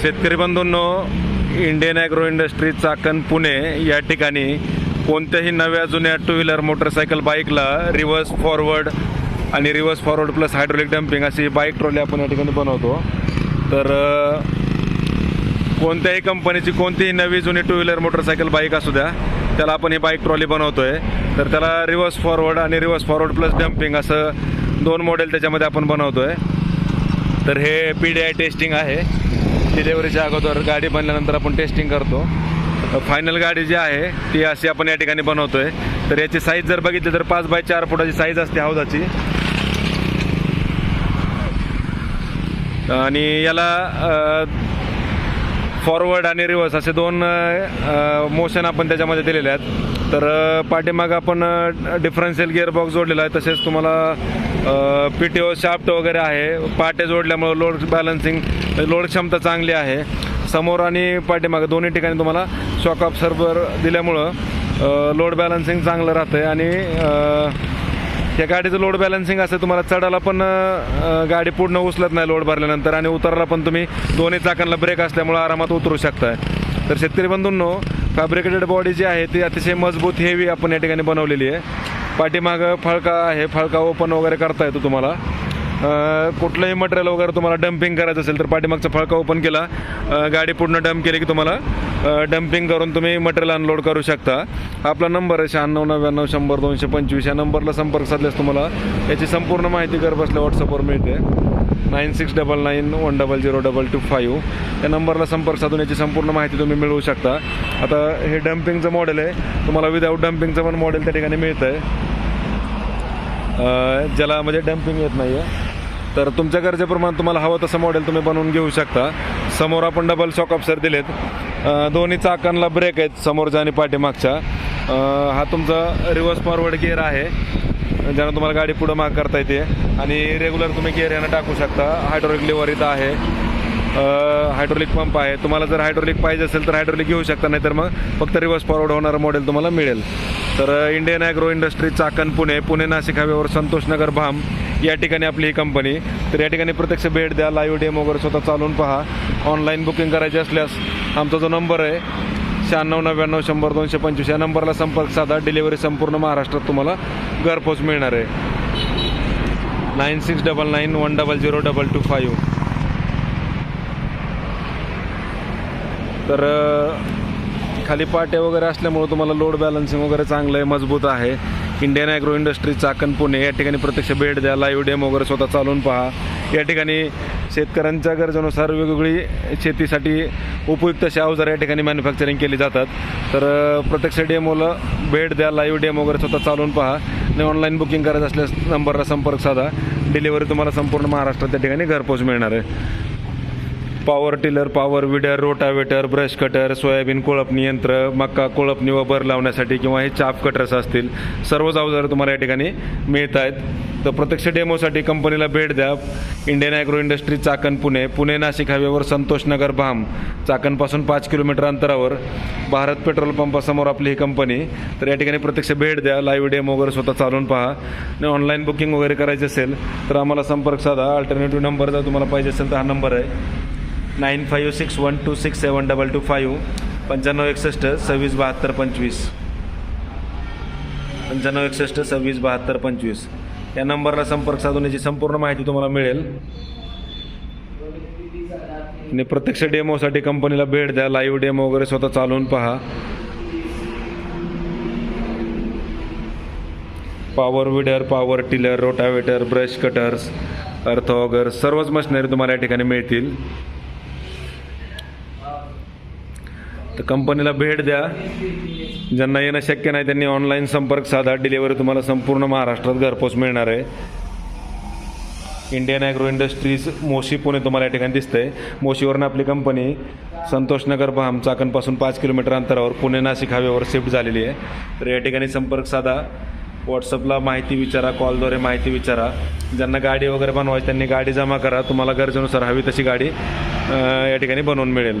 शेतकरी बंधूंनो Indian agro industry Chakan Pune या ठिकाणी कोणत्याही नव्या जुन्या टू व्हीलर मोटरसायकल बाईकला रिव्हर्स फॉरवर्ड आणि reverse forward plus hydraulic dumping अशी बाईक ट्रॉली आपण या ठिकाणी बनवतो. तर कोणत्याही कंपनीची कोणतीही नवी जुनी टू व्हीलर मोटरसायकल बाईक असू द्या त्याला आपण ही बाईक ट्रॉली बनवतो आहे तर त्याला रिव्हर्स फॉरवर्ड आणि रिव्हर्स फॉरवर्ड प्लस डम्पिंग असं दोन मॉडेल त्याच्यामध्ये आपण बनवतो आहे तर हे पी डी आय टेस्टिंग आहे. डिलेवरीच्या अगोदर गाडी बनल्यानंतर आपण टेस्टिंग करतो. फायनल गाडी जी आहे ती अशी आपण या ठिकाणी बनवतोय. तर याची साईज जर बघितली तर पाच बाय चार फुटाची साईज असते हौदाची. आणि याला फॉरवर्ड आणि रिव्हर्स असे दोन मोशन आपण त्याच्यामध्ये दिलेले आहेत. तर पाठीमागं आपण डिफरन्शियल गिअर बॉक्स जोडलेला आहे. तसेच तुम्हाला पी टी ओ शाफ्ट वगैरे आहे. पाटे जोडल्यामुळं लोड बॅलन्सिंग लोड क्षमता चांगली आहे. समोर आणि पाठीमागं दोन्ही ठिकाणी तुम्हाला शॉक सर्वर दिल्यामुळं लोड बॅलन्सिंग चांगलं राहतं आहे आणि या गाडीचं लोड बॅलन्सिंग असं तुम्हाला चढायला पण गाडी पूर्ण उचलत नाही लोड भरल्यानंतर. आणि उतरायला पण तुम्ही दोन्ही चाकांना ब्रेक असल्यामुळे आरामात उतरू शकताय. तर शेतकरी बंधूंनो फॅब्रिकेटेड बॉडी जी आहे ती अतिशय मजबूत हेवी आपण या ठिकाणी बनवलेली आहे. पाठीमागं फळका आहे फळका ओपन वगैरे करता येतो तुम्हाला. कुठलंही मटेरियल वगैरे तुम्हाला डम्पिंग करायचं असेल तर पाठीमागचा फळका ओपन केला. गाडी पूर्ण डम्प केली की तुम्हाला डम्पिंग करून तुम्ही मटेरियल अनलोड करू शकता. आपला नंबर आहे शहाण्णव नव्याण्णव शंभर दोनशे पंचवीस. या नंबरला संपर्क साधल्यास तुम्हाला याची संपूर्ण माहिती घर बसल्या व्हॉट्सअपवर मिळते. Nine six double nine one double zero double two five. या नंबरला संपर्क साधून याची संपूर्ण माहिती तुम्ही मिळवू शकता. आता हे डम्पिंगचं मॉडेल आहे. तुम्हाला विदाऊट डम्पिंगचं पण मॉडेल त्या ठिकाणी मिळतं आहे ज्याला म्हणजे डम्पिंग येत नाही आहे तर तुमच्या गरजेप्रमाणे तुम्हाला हवं तसं मॉडेल तुम्ही बनवून घेऊ शकता. समोर आपण डबल शॉक ऑप्सर दिलेत. दोन्ही चाकांना ब्रेक आहेत समोरच्या आणि पाठीमागच्या. हा तुमचा रिव्हर्स फॉरवर्ड गिअर आहे. ज्यानं तुम्हाला गाडी पुढं माग करता येते. आणि रेग्युलर तुम्ही गिअर यानं टाकू शकता. हायड्रोलिक लिव्हर इथं आहे. हायड्रोलिक पंप आहे. तुम्हाला जर हायड्रोलिक पाहिजे असेल तर हायड्रोलिक घेऊ शकता नाही तर मग फक्त रिव्हर्स फॉरवर्ड होणारं मॉडेल तुम्हाला मिळेल. तर Indian agro industry Chakan Pune. Pune Nashik हायवेवर संतोषनगर भाम. या ठिकाणी आपली ही कंपनी तर या ठिकाणी प्रत्यक्ष भेट द्या. लाईव्ह डेमो वगैरे स्वतः चालून पहा. ऑनलाईन बुकिंग करायची असल्यास आमचा जो नंबर आहे शहाण्णव नव्याण्णव शंभर दोनशे पंचवीस या नंबरला संपर्क साधा. डिलिव्हरी संपूर्ण महाराष्ट्रात तुम्हाला घरपोच मिळणार आहे. Nine six double nine one double zero double two five तर खाली पाट्या वगैरे असल्यामुळे तुम्हाला लोड बॅलन्सिंग वगैरे चांगलं आहे मजबूत आहे. Indian agro industry Chakan Pune या ठिकाणी प्रत्यक्ष भेट द्या लाईव्ह डेम वगैरे स्वतः चालून पहा. या ठिकाणी शेतकऱ्यांच्या गरजेनुसार वेगवेगळी शेतीसाठी उपयुक्त अशी अवजार या ठिकाणी मॅन्युफॅक्चरिंग केली जातात. तर प्रत्यक्ष डेमोला भेट द्या लाईव्ह डेम वगैरे स्वतः चालून पहा. आणि ऑनलाईन बुकिंग करायचं असल्यास नंबरला संपर्क साधा. डिलिव्हरी तुम्हाला संपूर्ण महाराष्ट्रात त्या ठिकाणी घरपोच मिळणार आहे. Power tiller power weeder rotavator brush cutter soybean कोळपणी यंत्र मक्का कोळपणी व भर लावण्यासाठी किंवा हे चाप कटर्स असतील सर्वच अवजारं तुम्हाला या ठिकाणी मिळत आहेत तर प्रत्यक्ष डेमोसाठी कंपनीला भेट द्या. Indian agro industry Chakan Pune. Pune Nashik हायवेवर संतोषनगर भाम. चाकणपासून पाच किलोमीटर अंतरावर भारत पेट्रोल पंपासमोर आपली ही कंपनी. तर या ठिकाणी प्रत्यक्ष भेट द्या. लाईव्ह डेमो वगैरे स्वतः चालून पहा. आणि ऑनलाईन बुकिंग वगैरे करायची असेल तर आम्हाला संपर्क साधा. अल्टरनेटिव्ह नंबर जर तुम्हाला पाहिजे असेल तर हा नंबर आहे. Nine five six one two six seven double two five पंच्याण्णव एकसष्ट सव्वीस बहात्तर पंचवीस पंच्याण्णव एकसष्ट सव्वीस बहात्तर पंचवीस या नंबरला संपर्क साधून याची संपूर्ण माहिती तुम्हाला मिळेल आणि प्रत्यक्ष डेमोसाठी कंपनीला भेट द्या लाईव्ह डेमो वगैरे स्वतः चालवून पहा power weeder power tiller rotavator brush cutters अर्थ वगैरे सर्वच मशिनरी तुम्हाला या ठिकाणी मिळतील तर कंपनीला भेट द्या. ज्यांना येणं शक्य नाही त्यांनी ऑनलाईन संपर्क साधा. डिलेवरी तुम्हाला संपूर्ण महाराष्ट्रात घरपोच मिळणार आहे. Indian agro industries Moshi Pune तुम्हाला या ठिकाणी दिसतंय. मोशीवरून आपली कंपनी संतोषनगर भाम चाकणपासून पाच किलोमीटर अंतरावर पुणे नाशिक हायवेवर शिफ्ट झालेली आहे. तर या ठिकाणी संपर्क साधा. व्हॉट्सअपला माहिती विचारा कॉलद्वारे माहिती विचारा. ज्यांना गाडी वगैरे बनवायची त्यांनी गाडी जमा करा. तुम्हाला गरजेनुसार हवी तशी गाडी या ठिकाणी बनवून मिळेल.